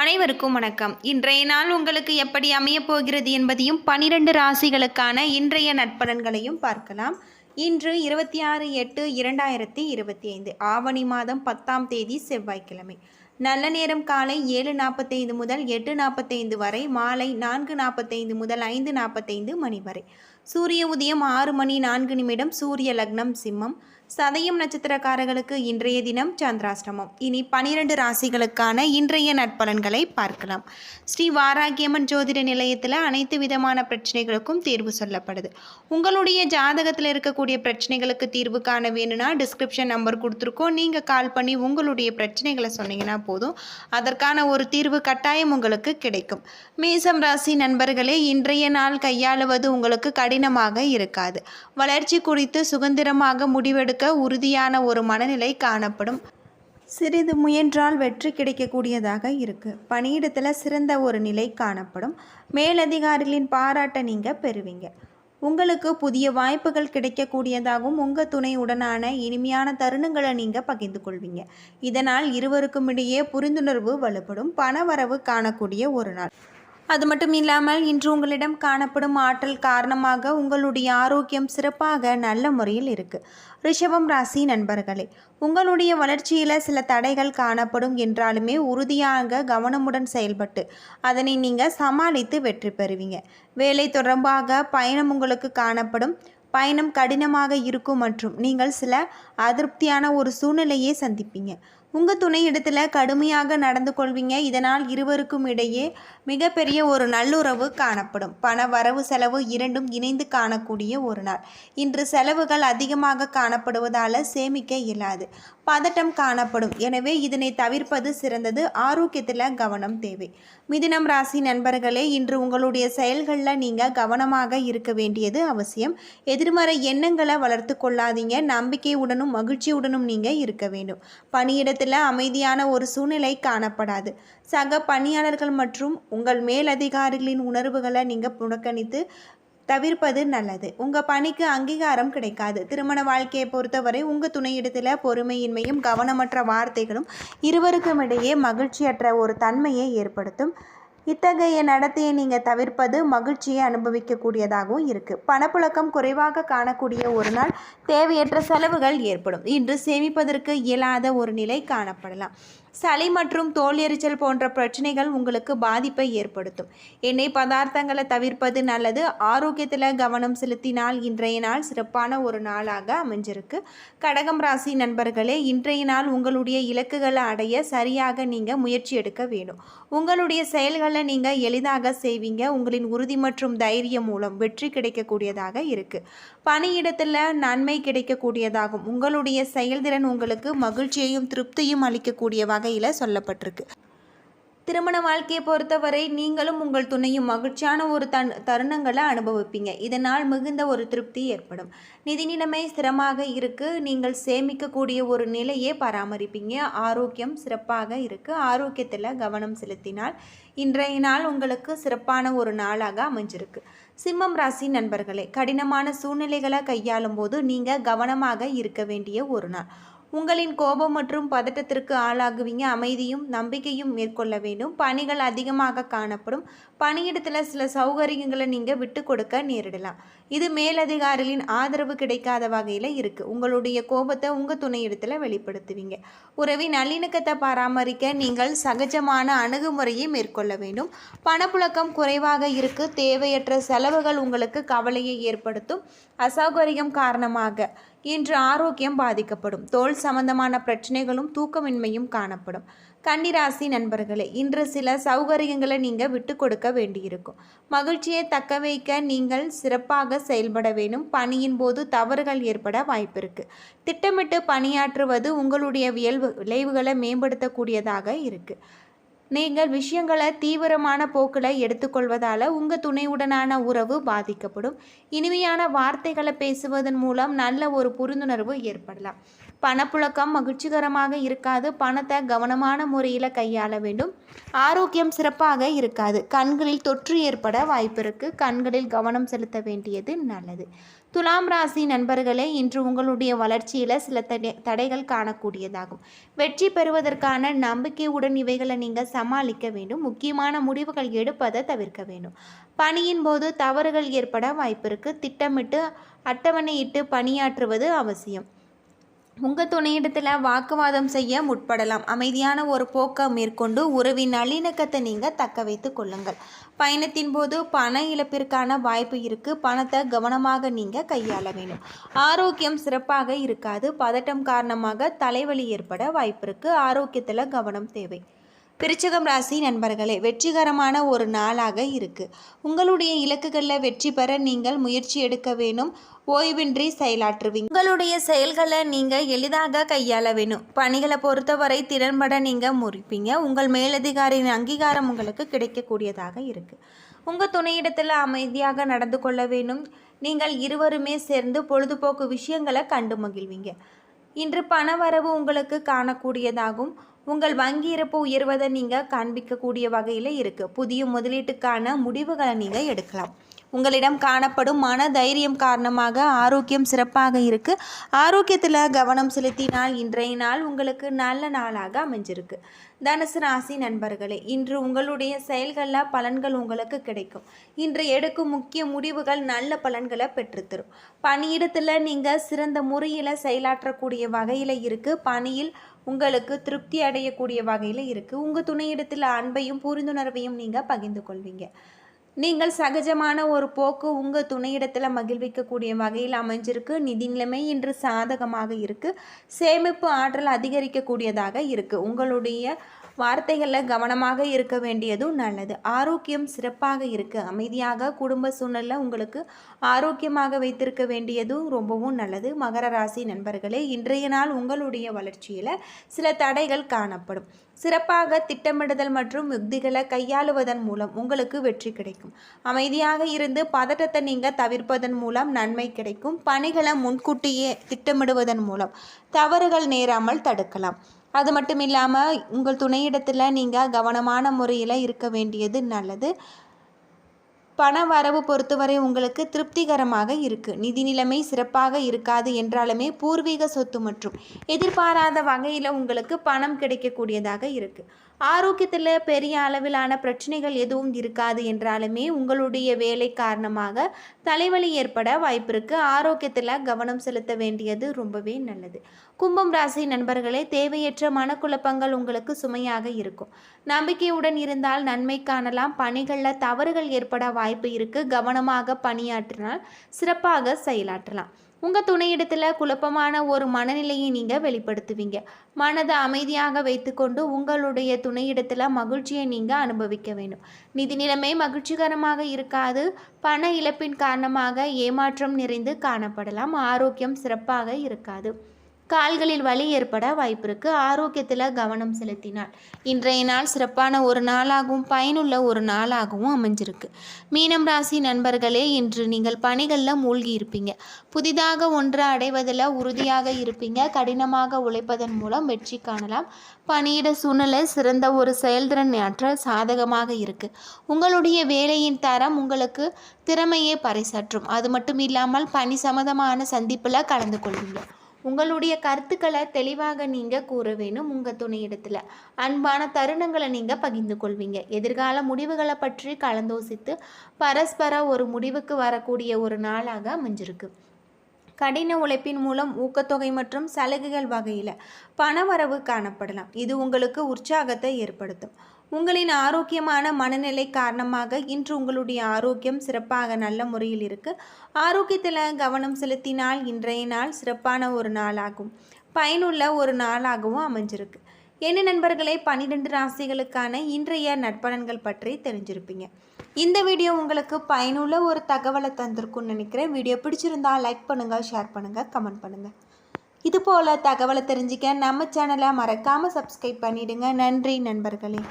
அனைவருக்கும் வணக்கம். இன்றைய நாள் உங்களுக்கு எப்படி அமையப் போகிறது என்பதையும் பனிரெண்டு ராசிகளுக்கான இன்றைய நட்பலன்களையும் பார்க்கலாம். இன்று இருபத்தி ஆறு எட்டு இரண்டாயிரத்தி இருபத்தி ஐந்து ஆவணி மாதம் பத்தாம் தேதி செவ்வாய்க்கிழமை. நல்ல நேரம் காலை ஏழு நாற்பத்தைந்து முதல் எட்டு நாற்பத்தைந்து வரை மாலை நான்கு நாற்பத்தைந்து முதல் ஐந்து நாற்பத்தைந்து மணி வரை. சூரிய உதயம் ஆறு மணி நான்கு நிமிடம் சூரிய லக்னம் சிம்மம். சதயம் நட்சத்திரக்காரர்களுக்கு இன்றைய தினம் சந்திராஷ்டமம். இனி பனிரெண்டு ராசிகளுக்கான இன்றைய நட்பலன்களை பார்க்கலாம். ஸ்ரீ வாராகியம்மன் ஜோதிட நிலையத்தில் அனைத்து விதமான பிரச்சனைகளுக்கும் தீர்வு சொல்லப்படுது. உங்களுடைய ஜாதகத்தில் இருக்கக்கூடிய பிரச்சனைகளுக்கு தீர்வு காண வேணும்னா டிஸ்கிரிப்ஷன் நம்பர் கொடுத்துருக்கோம். நீங்கள் கால் பண்ணி உங்களுடைய பிரச்சனைகளை சொன்னீங்கன்னா போதும். அதற்கான ஒரு தீர்வு கட்டாயம் உங்களுக்கு கிடைக்கும். மேசம் ராசி நண்பர்களே இன்றைய நாள் கையாளுவது உங்களுக்கு கடினமாக இருக்காது. வளர்ச்சி குறித்து சுதந்திரமாக முடிவெடுக்க உறுதியான ஒரு மனநிலை காணப்படும். சிறிது முயன்றால் வெற்றி கிடைக்கக்கூடியதாக இருக்கு. பணியிடத்தில் சிறந்த ஒரு நிலை காணப்படும். மேலதிகாரிகளின் பாராட்டை நீங்கள் பெறுவீங்க. உங்களுக்கு புதிய வாய்ப்புகள் கிடைக்கக்கூடியதாகவும் உங்கள் துணையுடனான இனிமையான தருணங்களை நீங்கள் பகிர்ந்து கொள்வீங்க. இதனால் இருவருக்கும் இடையே புரிந்துணர்வு வலுப்படும். பணவரவு காணக்கூடிய ஒரு நாள். அது மட்டும் இல்லாமல் இன்று உங்களிடம் காணப்படும் ஆற்றல் காரணமாக உங்களுடைய ஆரோக்கியம் சிறப்பாக நல்ல முறையில் இருக்குது ரிஷபம் ராசி நண்பர்களே உங்களுடைய வளர்ச்சியில் சில தடைகள் காணப்படும் என்றாலுமே உறுதியாக கவனமுடன் செயல்பட்டு அதனை நீங்கள் சமாளித்து வெற்றி பெறுவீங்க. வேலை தொடர்பாக பயணம் உங்களுக்கு காணப்படும். பயணம் கடினமாக இருக்கும் மற்றும் நீங்கள் சில அதிருப்தியான ஒரு சூழ்நிலையை சந்திப்பீங்க. உங்கள் துணையிடத்தில் கடுமையாக நடந்து கொள்வீங்க. இதனால் இருவருக்கும் இடையே மிகப்பெரிய ஒரு நல்லுறவு காணப்படும். பண வரவு செலவு இரண்டும் இணைந்து காணக்கூடிய ஒரு நாள். இன்று செலவுகள் அதிகமாக காணப்படுவதால் சேமிக்க இயலாது. பதட்டம் காணப்படும். எனவே இதனை தவிர்ப்பது சிறந்தது. ஆரோக்கியத்தில் கவனம் தேவை. மிதினம் ராசி நண்பர்களே இன்று உங்களுடைய செயல்களில் நீங்கள் கவனமாக இருக்க வேண்டியது அவசியம். எதிர்மறை எண்ணங்களை வளர்த்து கொள்ளாதீங்க. நம்பிக்கையுடனும் மகிழ்ச்சியுடனும் நீங்கள் இருக்க வேண்டும். பணியிட பணியிடத்தில் அமைதியான ஒரு சூழ்நிலை காணப்படாது. சக பணியாளர்கள் மற்றும் உங்கள் மேலதிகாரிகளின் உணர்வுகளை நீங்கள் புறக்கணித்து தவிர்ப்பது நல்லது. உங்கள் பணிக்கு அங்கீகாரம் கிடைக்காது. திருமண வாழ்க்கையை பொறுத்தவரை உங்கள் துணையிடத்தில் பொறுமையின்மையும் கவனமற்ற வார்த்தைகளும் இருவருக்கும் இடையே மகிழ்ச்சியற்ற ஒரு தன்மையை ஏற்படுத்தும். இத்தகைய நடத்தையை நீங்கள் தவிர்ப்பது மகிழ்ச்சியை அனுபவிக்கக்கூடியதாகவும் இருக்குது பணப்புழக்கம் குறைவாக காணக்கூடிய ஒரு நாள் தேவையற்ற செலவுகள் ஏற்படும். இன்று சேமிப்பதற்கு இயலாத ஒரு நிலை காணப்படலாம். சளி மற்றும் தோல் எரிச்சல் போன்ற பிரச்சனைகள் உங்களுக்கு பாதிப்பை ஏற்படுத்தும். எண்ணெய் பதார்த்தங்களை தவிர்ப்பது நல்லது. ஆரோக்கியத்தில் கவனம் செலுத்தினால் இன்றைய நாள் சிறப்பான ஒரு நாளாக அமைஞ்சிருக்கு. கடகம் ராசி நண்பர்களே இன்றைய நாள் உங்களுடைய இலக்குகளை அடைய சரியாக நீங்கள் முயற்சி எடுக்க வேணும் உங்களுடைய செயல்களை நீங்கள் எளிதாக செய்வீங்க. உங்களின் உறுதி மற்றும் தைரியம் மூலம் வெற்றி கிடைக்கக்கூடியதாக இருக்குது பணியிடத்தில் நன்மை கிடைக்கக்கூடியதாகும். உங்களுடைய செயல்திறன் உங்களுக்கு மகிழ்ச்சியையும் திருப்தியும் அளிக்கக்கூடிய வகையில் சொல்லப்பட்டிருக்கு. திருமண வாழ்க்கையை பொறுத்தவரை நீங்களும் உங்கள் துணையும் மகிழ்ச்சியான ஒரு தன் தருணங்களை அனுபவிப்பீங்க. இதனால் மிகுந்த ஒரு திருப்தி ஏற்படும். நிதி நிலைமை ஸ்திரமாக இருக்கு. நீங்கள் சேமிக்கக்கூடிய ஒரு நிலையை பராமரிப்பீங்க. ஆரோக்கியம் சிறப்பாக இருக்கு. ஆரோக்கியத்தில் கவனம் செலுத்தினால் இன்றைய நாள் உங்களுக்கு சிறப்பான ஒரு நாளாக அமைஞ்சிருக்கு. சிம்மம் ராசி நண்பர்களே கடினமான சூழ்நிலைகளை கையாளும் போது நீங்கள் கவனமாக இருக்க வேண்டிய ஒரு நாள். உங்களின் கோபம் மற்றும் பதட்டத்திற்கு ஆளாகுவீங்க. அமைதியும் நம்பிக்கையும் மேற்கொள்ள வேண்டும். பணிகள் அதிகமாக காணப்படும். பணியிடத்தில் சில சௌகரியங்களை நீங்கள் விட்டு கொடுக்க நேரிடலாம். இது மேலதிகாரிகளின் ஆதரவு கிடைக்காத வகையில் இருக்குது உங்களுடைய கோபத்தை உங்கள் துணையிடத்தில் வெளிப்படுத்துவீங்க. உறவின் நல்லிணக்கத்தை பராமரிக்க நீங்கள் சகஜமான அணுகுமுறையை மேற்கொள்ள வேண்டும். பணப்புழக்கம் குறைவாக இருக்கு. தேவையற்ற செலவுகள் உங்களுக்கு கவலையை ஏற்படுத்தும். அசௌகரியம் காரணமாக இன்று ஆரோக்கியம் பாதிக்கப்படும். தோல் சம்பந்தமான பிரச்சனைகளும் தூக்கமின்மையும் காணப்படும். கன்னிராசி நண்பர்களே இன்று சில சௌகரியங்களை நீங்கள் விட்டு கொடுக்க வேண்டியிருக்கும். மகிழ்ச்சியை தக்க வைக்க நீங்கள் சிறப்பாக செயல்பட வேண்டும். பணியின் போது தவறுகள் ஏற்பட வாய்ப்பிருக்கு திட்டமிட்டு பணியாற்றுவது உங்களுடைய வியல்பு விளைவுகளை மேம்படுத்தக்கூடியதாக இருக்குது நீங்கள் விஷயங்களை தீவிரமான போக்கில் எடுத்துக்கொள்வதால் உங்கள் துணையுடனான உறவு பாதிக்கப்படும். இனிமையான வார்த்தைகளை பேசுவதன் மூலம் நல்ல ஒரு புரிந்துணர்வு ஏற்படலாம். பணப்புழக்கம் மகிழ்ச்சிகரமாக இருக்காது. பணத்தை கவனமான முறையில் கையாள வேண்டும். ஆரோக்கியம் சிறப்பாக இருக்காது. கண்களில் தொற்று ஏற்பட வாய்ப்பு இருக்குது கண்களில் கவனம் செலுத்த வேண்டியது நல்லது. துலாம் ராசி நண்பர்களே இன்று உங்களுடைய வளர்ச்சியில் சில தடை தடைகள் காணக்கூடியதாகும். வெற்றி பெறுவதற்கான நம்பிக்கையுடன் இவைகளை நீங்கள் சமாளிக்க வேண்டும். முக்கியமான முடிவுகள் எடுப்பதை தவிர்க்க வேண்டும். பணியின் போது தவறுகள் ஏற்பட வாய்ப்பிருக்கு திட்டமிட்டு அட்டவணையிட்டு பணியாற்றுவது அவசியம். உங்கள் துணையிடத்தில் வாக்குவாதம் செய்ய முற்படலாம். அமைதியான ஒரு போக்கை மேற்கொண்டு உறவின் நல்லிணக்கத்தை நீங்கள் தக்க வைத்து கொள்ளுங்கள். பயணத்தின் போது பண இழப்பிற்கான வாய்ப்பு இருக்குது பணத்தை கவனமாக நீங்கள் கையாள வேண்டும். ஆரோக்கியம் சிறப்பாக இருக்காது. பதட்டம் காரணமாக தலைவலி ஏற்பட வாய்ப்பு இருக்குது ஆரோக்கியத்தில் கவனம் தேவை. பிரிச்சகம் ராசி நண்பர்களே வெற்றிகரமான ஒரு நாளாக இருக்குது உங்களுடைய இலக்குகளில் வெற்றி பெற நீங்கள் முயற்சி எடுக்க வேணும். ஓய்வின்றி செயலாற்றுவீங்க. உங்களுடைய செயல்களை நீங்கள் எளிதாக கையாள வேணும். பணிகளை பொறுத்தவரை திறன்பட நீங்கள் முறிப்பீங்க. உங்கள் மேலதிகாரியின் அங்கீகாரம் உங்களுக்கு கிடைக்கக்கூடியதாக இருக்குது உங்கள் துணையிடத்தில் அமைதியாக நடந்து கொள்ள வேணும். நீங்கள் இருவருமே சேர்ந்து பொழுதுபோக்கு விஷயங்களை கண்டு மகிழ்வீங்க. இன்று பணவரவு உங்களுக்கு காணக்கூடியதாகும். உங்கள் வங்கி இருப்பு உயர்வதை நீங்கள் காண்பிக்கக்கூடிய வகையில் இருக்குது புதிய முதலீட்டுக்கான முடிவுகளை நீங்கள் எடுக்கலாம். உங்களிடம் காணப்படும் மன தைரியம் காரணமாக ஆரோக்கியம் சிறப்பாக இருக்குது ஆரோக்கியத்தில் கவனம் செலுத்தினால் இன்றைய நாள் உங்களுக்கு நல்ல நாளாக அமைஞ்சிருக்கு. தனுசு ராசி நண்பர்களே இன்று உங்களுடைய செயல்களில் பலன்கள் உங்களுக்கு கிடைக்கும். இன்று எடுக்கும் முக்கிய முடிவுகள் நல்ல பலன்களை பெற்றுத்தரும். பணியிடத்தில் நீங்கள் சிறந்த முறையில் செயலாற்றக்கூடிய வகையில் இருக்குது பணியில் உங்களுக்கு திருப்தி அடையக்கூடிய வகையில் இருக்குது உங்கள் துணையிடத்தில் அன்பையும் புரிந்துணர்வையும் நீங்கள் பகிர்ந்து கொள்வீங்க. நீங்கள் சகஜமான ஒரு போக்கு உங்கள் துணையிடத்தில் மகிழ்விக்கக்கூடிய வகையில் அமைஞ்சிருக்கு. நிதி நிலைமை இன்று சாதகமாக இருக்குது சேமிப்பு ஆற்றல் அதிகரிக்கக்கூடியதாக இருக்குது உங்களுடைய வார்த்தைகளில் கவனமாக இருக்க வேண்டியதும் நல்லது. ஆரோக்கியம் சிறப்பாக இருக்குது அமைதியாக குடும்ப சூழ்நிலை உங்களுக்கு ஆரோக்கியமாக வைத்திருக்க வேண்டியதும் ரொம்பவும் நல்லது. மகர ராசி நண்பர்களே இன்றைய நாள் உங்களுடைய வளர்ச்சியில் சில தடைகள் காணப்படும். சிறப்பாக திட்டமிடுதல் மற்றும் யுக்திகளை கையாளுவதன் மூலம் உங்களுக்கு வெற்றி கிடைக்கும். அமைதியாக இருந்து பதட்டத்தை நீங்கள் தவிர்ப்பதன் மூலம் நன்மை கிடைக்கும். பணிகளை முன்கூட்டியே திட்டமிடுவதன் மூலம் தவறுகள் நேராமல் தடுக்கலாம். அது மட்டும் இல்லாமல் உங்கள் துணையிடத்தில் நீங்கள் கவனமான முறையில் இருக்க வேண்டியது நல்லது. பண வரவு பொறுத்தவரை உங்களுக்கு திருப்திகரமாக இருக்குது நிதி நிலைமை சிறப்பாக இருக்காது என்றாலுமே பூர்வீக சொத்து மற்றும் எதிர்பாராத வகையில் உங்களுக்கு பணம் கிடைக்கக்கூடியதாக இருக்குது ஆரோக்கியத்தில் பெரிய அளவிலான பிரச்சனைகள் எதுவும் இருக்காது என்றாலுமே உங்களுடைய வேலை காரணமாக தலைவலி ஏற்பட வாய்ப்பிருக்கு ஆரோக்கியத்தில் கவனம் செலுத்த வேண்டியது ரொம்பவே நல்லது. கும்பம் ராசி நண்பர்களே தேவையற்ற மனக்குழப்பங்கள் உங்களுக்கு சுமையாக இருக்கும். நம்பிக்கையுடன் இருந்தால் நன்மை காணலாம். பணிகளில் தவறுகள் ஏற்பட வாய்ப்பு இருக்குது கவனமாக பணியாற்றினால் சிறப்பாக செயலாற்றலாம். உங்கள் துணையிடத்தில் குழப்பமான ஒரு மனநிலையை நீங்கள் வெளிப்படுத்துவீங்க. மனதை அமைதியாக வைத்துக்கொண்டு உங்களுடைய துணையிடத்தில் மகிழ்ச்சியை நீங்கள் அனுபவிக்க வேண்டும். நிதி நிலைமை மகிழ்ச்சிகரமாக இருக்காது. பண இழப்பின் காரணமாக ஏமாற்றம் நிறைந்து காணப்படலாம். ஆரோக்கியம் சிறப்பாக இருக்காது. கால்களில் வலி ஏற்பட வாய்ப்பிருக்கு. ஆரோக்கியத்தில் கவனம் செலுத்தினாள் இன்றைய நாள் சிறப்பான ஒரு நாளாகவும் பயனுள்ள ஒரு நாளாகவும் அமைஞ்சிருக்கு. மீனம் ராசி நண்பர்களே இன்று நீங்கள் பணிகளில் மூழ்கி இருப்பீங்க. புதிதாக ஒன்று அடைவதில் உறுதியாக இருப்பீங்க. கடினமாக உழைப்பதன் மூலம் வெற்றி காணலாம். பணியிட சூழ்நிலை சிறந்த ஒரு செயல்திறன் ஆற்றல் சாதகமாக இருக்குது உங்களுடைய வேலையின் தரம் உங்களுக்கு திறமையே பறைசாற்றும். அது மட்டும் இல்லாமல் பணி சம்மந்தமான சந்திப்பில் கலந்து கொள்வீங்க. உங்களுடைய கருத்துக்களை தெளிவாக நீங்கள் கூற வேணும் உங்கள் துணையிடத்தில் அன்பான தருணங்களை நீங்கள் பகிர்ந்து கொள்வீங்க. எதிர்கால முடிவுகளை பற்றி கலந்தோசித்து பரஸ்பர ஒரு முடிவுக்கு வரக்கூடிய ஒரு நாளாக அமைஞ்சிருக்கு. கடின உழைப்பின் மூலம் ஊக்கத்தொகை மற்றும் சலுகைகள் வகையில் பணவரவு காணப்படலாம். இது உங்களுக்கு உற்சாகத்தை ஏற்படுத்தும். உங்களின் ஆரோக்கியமான மனநிலை காரணமாக இன்று உங்களுடைய ஆரோக்கியம் சிறப்பாக நல்ல முறையில் இருக்குது ஆரோக்கியத்தில் கவனம் செலுத்தினால் இன்றைய நாள் சிறப்பான ஒரு நாளாகும். பயனுள்ள ஒரு நாளாகவும் அமைஞ்சிருக்கு. என்ன நண்பர்களே பன்னிரெண்டு ராசிகளுக்கான இன்றைய நட்பலன்கள் பற்றி தெரிஞ்சிருப்பீங்க. இந்த வீடியோ உங்களுக்கு பயனுள்ள ஒரு தகவலை தந்திருக்கும்னு நினைக்கிறேன். வீடியோ பிடிச்சிருந்தா லைக் பண்ணுங்கள் ஷேர் பண்ணுங்கள் கமெண்ட் பண்ணுங்கள் இது போல் தகவலை தெரிஞ்சிக்க நம்ம சேனலை மறக்காமல் சப்ஸ்கிரைப் பண்ணிவிடுங்க நன்றி நண்பர்களே.